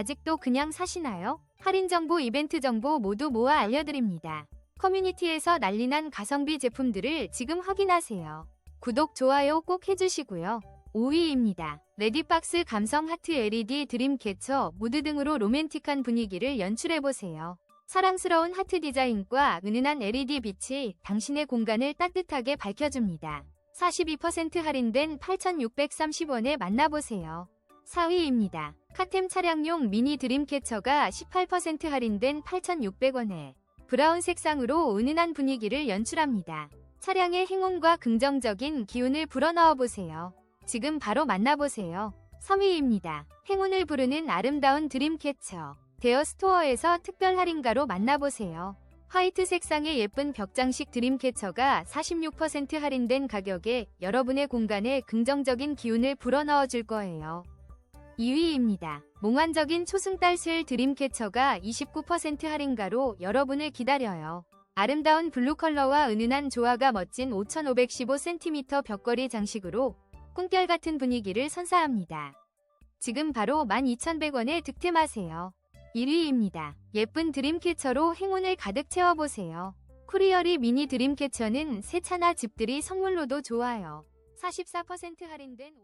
아직도 그냥 사시나요? 할인 정보, 이벤트 정보 모두 모아 알려드립니다. 커뮤니티에서 난리난 가성비 제품들을 지금 확인하세요. 구독, 좋아요 꼭 해주시고요. 5위입니다. 레디박스 감성 하트 LED 드림 캐쳐 무드 등으로 로맨틱한 분위기를 연출해보세요. 사랑스러운 하트 디자인과 은은한 LED 빛이 당신의 공간을 따뜻하게 밝혀줍니다. 42% 할인된 8,630원에 만나보세요. 4위입니다. 카템 차량용 미니 드림캐쳐가 18% 할인된 8,600원에 브라운 색상으로 은은한 분위기를 연출합니다. 차량의 행운과 긍정적인 기운을 불어넣어 보세요. 지금 바로 만나보세요. 3위입니다. 행운을 부르는 아름다운 드림캐쳐. 대여 스토어에서 특별 할인가로 만나보세요. 화이트 색상의 예쁜 벽장식 드림캐쳐가 46% 할인된 가격에 여러분의 공간에 긍정적인 기운을 불어넣어 줄 거예요. 2위입니다. 몽환적인 초승달 셀 드림캐쳐가 29% 할인가로 여러분을 기다려요. 아름다운 블루 컬러와 은은한 조화가 멋진 5515cm 벽걸이 장식으로 꿈결 같은 분위기를 선사합니다. 지금 바로 12,100원에 득템하세요. 1위입니다. 예쁜 드림캐쳐로 행운을 가득 채워보세요. 쿠리어리 미니 드림캐쳐는 새 차나 집들이 선물로도 좋아요. 44% 할인된